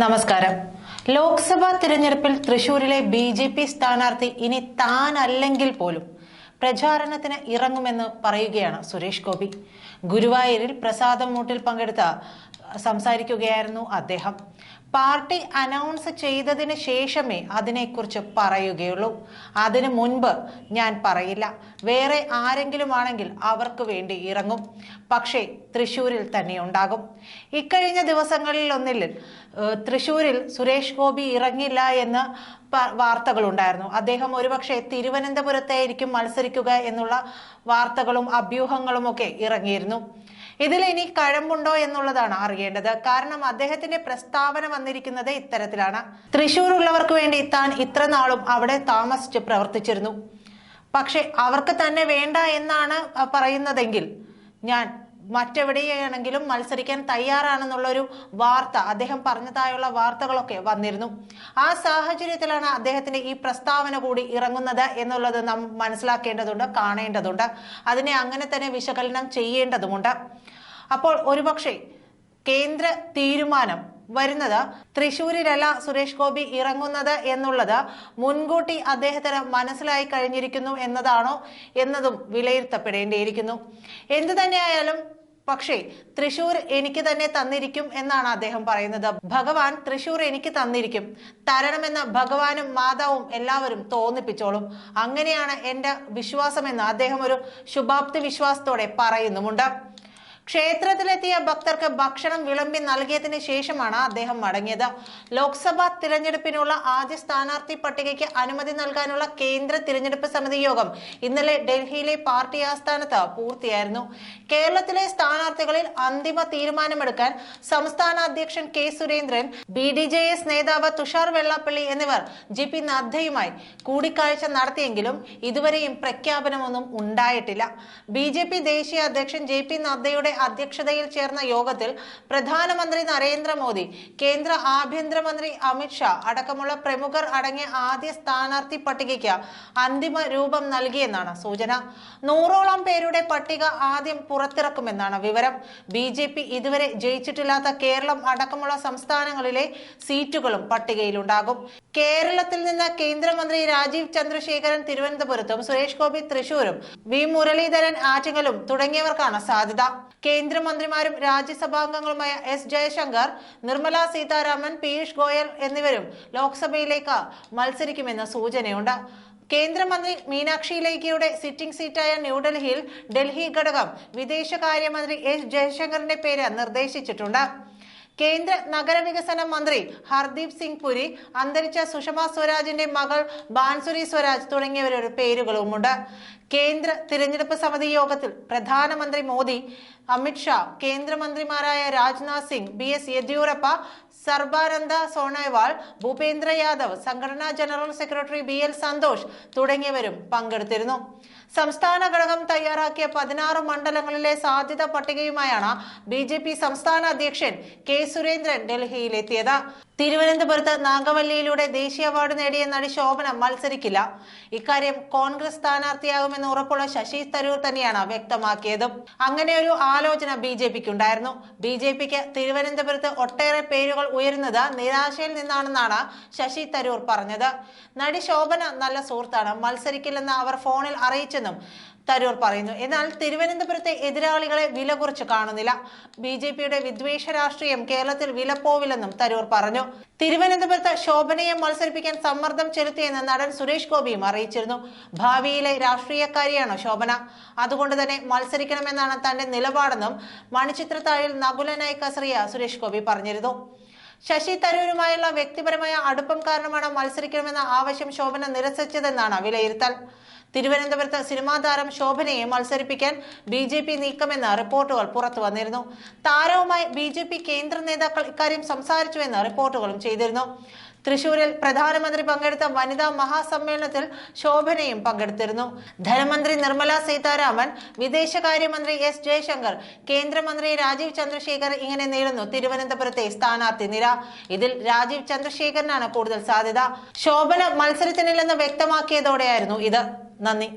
നമസ്കാരം. ലോക്സഭാ തിരഞ്ഞെടുപ്പിൽ തൃശൂരിലെ ബി ജെ പി സ്ഥാനാർത്ഥി ഇനി താനല്ലെങ്കിൽ പോലും പ്രചാരണത്തിന് ഇറങ്ങുമെന്ന് പറയുകയാണ് സുരേഷ് ഗോപി. ഗുരുവായൂരിൽ പ്രസാദം മൂട്ടിൽ പങ്കെടുത്ത സംസാരിക്കുകയായിരുന്നു അദ്ദേഹം. പാർട്ടി അനൗൺസ് ചെയ്തതിന് ശേഷമേ അതിനെക്കുറിച്ച് പറയുകയുള്ളൂ. അതിനു മുൻപ് ഞാൻ പറയില്ല. വേറെ ആരെങ്കിലും ആണെങ്കിൽ അവർക്ക് വേണ്ടി ഇറങ്ങും. പക്ഷേ തൃശ്ശൂരിൽ തന്നെ ഉണ്ടാകും. ഇക്കഴിഞ്ഞ ദിവസങ്ങളിൽ ഒന്നിൽ തൃശ്ശൂരിൽ സുരേഷ് ഗോപി ഇറങ്ങില്ല എന്ന് വാർത്തകളുണ്ടായിരുന്നു. അദ്ദേഹം ഒരുപക്ഷെ തിരുവനന്തപുരത്തായിരിക്കും മത്സരിക്കുക എന്നുള്ള വാർത്തകളും അഭ്യൂഹങ്ങളും ഒക്കെ ഇറങ്ങിയിരുന്നു. ഇതിൽ ഇനി കഴമ്പുണ്ടോ എന്നുള്ളതാണ് അറിയേണ്ടത്. കാരണം അദ്ദേഹത്തിന്റെ പ്രസ്താവന വന്നിരിക്കുന്നത് ഇത്തരത്തിലാണ്. തൃശൂർ ഉള്ളവർക്ക് വേണ്ടി താൻ ഇത്ര നാളും അവിടെ താമസിച്ച് പ്രവർത്തിച്ചിരുന്നു. പക്ഷെ അവർക്ക് തന്നെ വേണ്ട എന്നാണ് പറയുന്നതെങ്കിൽ ഞാൻ മറ്റെവിടെയാണെങ്കിലും മത്സരിക്കാൻ തയ്യാറാണെന്നുള്ളൊരു വാർത്ത അദ്ദേഹം പറഞ്ഞതായുള്ള വാർത്തകളൊക്കെ വന്നിരുന്നു. ആ സാഹചര്യത്തിലാണ് അദ്ദേഹത്തിന്റെ ഈ പ്രസ്താവന കൂടി ഇറങ്ങുന്നത് എന്നുള്ളത് നാം മനസ്സിലാക്കേണ്ടതുണ്ട് കാണേണ്ടതുണ്ട്. അതിനെ അങ്ങനെ തന്നെ വിശകലനം ചെയ്യേണ്ടതുമുണ്ട്. അപ്പോൾ ഒരുപക്ഷെ കേന്ദ്ര തീരുമാനം വരുന്നത് തൃശൂരിലല്ല സുരേഷ് ഗോപി ഇറങ്ങുന്നത് എന്നുള്ളത് മുൻകൂട്ടി അദ്ദേഹത്തിന് മനസ്സിലായി കഴിഞ്ഞിരിക്കുന്നു എന്നതാണോ എന്നതും വിലയിരുത്തപ്പെടേണ്ടിയിരിക്കുന്നു. എന്തു തന്നെയായാലും പക്ഷേ തൃശൂർ എനിക്ക് തന്നെ തന്നിരിക്കും എന്നാണ് അദ്ദേഹം പറയുന്നത്. ഭഗവാൻ തൃശൂർ എനിക്ക് തന്നിരിക്കും. തരണമെന്ന് ഭഗവാനും മാതാവും എല്ലാവരും തോന്നിപ്പിച്ചോളും. അങ്ങനെയാണ് എന്റെ വിശ്വാസമെന്ന് അദ്ദേഹം ഒരു ശുഭാപ്തി വിശ്വാസത്തോടെ പറയുന്നുമുണ്ട്. ക്ഷേത്രത്തിലെത്തിയ ഭക്തർക്ക് ഭക്ഷണം വിളമ്പി നൽകിയതിനു ശേഷമാണ് അദ്ദേഹം മടങ്ങിയത്. ലോക്സഭാ തിരഞ്ഞെടുപ്പിനുള്ള ആദ്യ സ്ഥാനാർത്ഥി പട്ടികയ്ക്ക് അനുമതി നൽകാനുള്ള കേന്ദ്ര തിരഞ്ഞെടുപ്പ് സമിതി യോഗം ഇന്നലെ ഡൽഹിയിലെ പാർട്ടി ആസ്ഥാനത്ത് പൂർത്തിയായിരുന്നു. കേരളത്തിലെ സ്ഥാനാർത്ഥികളിൽ അന്തിമ തീരുമാനമെടുക്കാൻ സംസ്ഥാന അധ്യക്ഷൻ K Surendran B D J S നേതാവ് തുഷാർ വെള്ളാപ്പള്ളി എന്നിവർ ജി പി നദ്ദയുമായി കൂടിക്കാഴ്ച നടത്തിയെങ്കിലും ഇതുവരെയും പ്രഖ്യാപനമൊന്നും ഉണ്ടായിട്ടില്ല. ബി ജെ പി ദേശീയ അധ്യക്ഷൻ ജെ പി നദ്ദയുടെ അധ്യക്ഷതയിൽ ചേർന്ന യോഗത്തിൽ പ്രധാനമന്ത്രി നരേന്ദ്രമോദി കേന്ദ്ര ആഭ്യന്തരമന്ത്രി അമിത്ഷാ അടക്കമുള്ള പ്രമുഖർ അടങ്ങിയ ആദ്യ സ്ഥാനാർത്ഥി പട്ടികയ്ക്ക് അന്തിമ രൂപം നൽകിയെന്നാണ് സൂചന. നൂറോളം പേരുടെ പട്ടിക ആദ്യം പുറത്തിറക്കുമെന്നാണ് വിവരം. ബി ഇതുവരെ ജയിച്ചിട്ടില്ലാത്ത കേരളം അടക്കമുള്ള സംസ്ഥാനങ്ങളിലെ സീറ്റുകളും പട്ടികയിലുണ്ടാകും. കേരളത്തിൽ നിന്ന് കേന്ദ്രമന്ത്രി രാജീവ് ചന്ദ്രശേഖരൻ തിരുവനന്തപുരത്തും സുരേഷ് ഗോപി തൃശൂരും വി മുരളീധരൻ ആറ്റിങ്ങലും തുടങ്ങിയവർക്കാണ് സാധ്യത. കേന്ദ്രമന്ത്രിമാരും രാജ്യസഭാംഗങ്ങളുമായ എസ് ജയശങ്കർ നിർമ്മല സീതാരാമൻ പീയൂഷ് ഗോയൽ എന്നിവരും ലോക്സഭയിലേക്ക് മത്സരിക്കുമെന്ന സൂചനയുണ്ട്. കേന്ദ്രമന്ത്രി മീനാക്ഷി ലേഖിയുടെ സിറ്റിംഗ് സീറ്റായ ന്യൂഡൽഹിയിൽ ഡൽഹി ഘടകം വിദേശകാര്യമന്ത്രി എസ് ജയശങ്കറിന്റെ പേര് നിർദ്ദേശിച്ചിട്ടുണ്ട്. കേന്ദ്ര നഗരവികസന മന്ത്രി ഹർദീപ് സിംഗ് പുരി അന്തരിച്ച സുഷമ സ്വരാജിന്റെ മകൾ ബാൻസുരി സ്വരാജ് തുടങ്ങിയവരുടെ പേരുകളുമുണ്ട്. കേന്ദ്ര തിരഞ്ഞെടുപ്പ് സമിതി യോഗത്തിൽ പ്രധാനമന്ത്രി മോദി അമിത്ഷാ കേന്ദ്രമന്ത്രിമാരായ രാജ്നാഥ് സിംഗ് ബി എസ് യെദ്യൂരപ്പ സർബാനന്ദ സോണോവാൾ ഭൂപേന്ദ്ര യാദവ് സംഘടനാ general secretary B L Santhosh തുടങ്ങിയവരും പങ്കെടുത്തിരുന്നു. സംസ്ഥാന ഘടകം തയ്യാറാക്കിയ പതിനാറ് മണ്ഡലങ്ങളിലെ സാധ്യത പട്ടികയുമായാണ് ബി സംസ്ഥാന അധ്യക്ഷൻ കെ സുരേന്ദ്രൻ ഡൽഹിയിലെത്തിയത്. തിരുവനന്തപുരത്ത് നാഗവല്ലിയിലൂടെ ദേശീയ അവാർഡ് നേടിയ നടി ശോഭന മത്സരിക്കില്ല. ഇക്കാര്യം കോൺഗ്രസ് സ്ഥാനാർത്ഥിയാകുമെന്ന് ഉറപ്പുള്ള ശശി തരൂർ തന്നെയാണ് വ്യക്തമാക്കിയതും. അങ്ങനെ ഒരു ആലോചന ബി ജെ പിക്ക് ഉണ്ടായിരുന്നു ബി ജെ പിക്ക് തിരുവനന്തപുരത്ത് ഒട്ടേറെ പേരുകൾ ഉയരുന്നത് നിരാശയിൽ നിന്നാണെന്നാണ് ശശി തരൂർ പറഞ്ഞത്. നടി ശോഭന നല്ല സുഹൃത്താണ്. മത്സരിക്കില്ലെന്ന് അവർ ഫോണിൽ അറിയിച്ചെന്നും തരൂർ പറയുന്നു. എന്നാൽ തിരുവനന്തപുരത്തെ എതിരാളികളെ വില കുറച്ച് കാണുന്നില്ല. ബി ജെ പിയുടെ വിദ്വേഷ രാഷ്ട്രീയം കേരളത്തിൽ വിലപ്പോവില്ലെന്നും തരൂർ പറഞ്ഞു. തിരുവനന്തപുരത്ത് ശോഭനയെ മത്സരിപ്പിക്കാൻ സമ്മർദ്ദം ചെലുത്തിയെന്ന് നടൻ സുരേഷ് ഗോപിയും അറിയിച്ചിരുന്നു. ഭാവിയിലെ രാഷ്ട്രീയക്കാരിയാണോ ശോഭന? അതുകൊണ്ട് തന്നെ മത്സരിക്കണമെന്നാണ് തന്റെ നിലപാടെന്നും മണിച്ചിത്രത്താഴിൽ നകുലനായി കസറിയ സുരേഷ് ഗോപി പറഞ്ഞിരുന്നു. ശശി തരൂരുമായുള്ള വ്യക്തിപരമായ അടുപ്പം കാരണമാണ് മത്സരിക്കണമെന്ന ആവശ്യം ശോഭന നിരസിച്ചതെന്നാണ് വിലയിരുത്തൽ. തിരുവനന്തപുരത്ത് സിനിമാ താരം ശോഭനയെ മത്സരിപ്പിക്കാൻ ബി ജെ പി നീക്കമെന്ന് റിപ്പോർട്ടുകൾ പുറത്തു വന്നിരുന്നു. താരവുമായി ബി ജെ പി കേന്ദ്ര നേതാക്കൾ ഇക്കാര്യം സംസാരിച്ചുവെന്ന് റിപ്പോർട്ടുകളും ചെയ്തിരുന്നു. തൃശൂരിൽ പ്രധാനമന്ത്രി പങ്കെടുത്ത വനിതാ മഹാസമ്മേളനത്തിൽ ശോഭനയും പങ്കെടുത്തിരുന്നു. ധനമന്ത്രി നിർമ്മല സീതാരാമൻ വിദേശകാര്യമന്ത്രി എസ് ജയശങ്കർ കേന്ദ്രമന്ത്രി രാജീവ് ചന്ദ്രശേഖർ ഇങ്ങനെ നേരുന്നു തിരുവനന്തപുരത്തെ സ്ഥാനാർത്ഥി നിര. ഇതിൽ രാജീവ് ചന്ദ്രശേഖരനാണ് കൂടുതൽ സാധ്യത. ശോഭന മത്സരത്തിനില്ലെന്ന് വ്യക്തമാക്കിയതോടെയായിരുന്നു ഇത്. നന്ദി.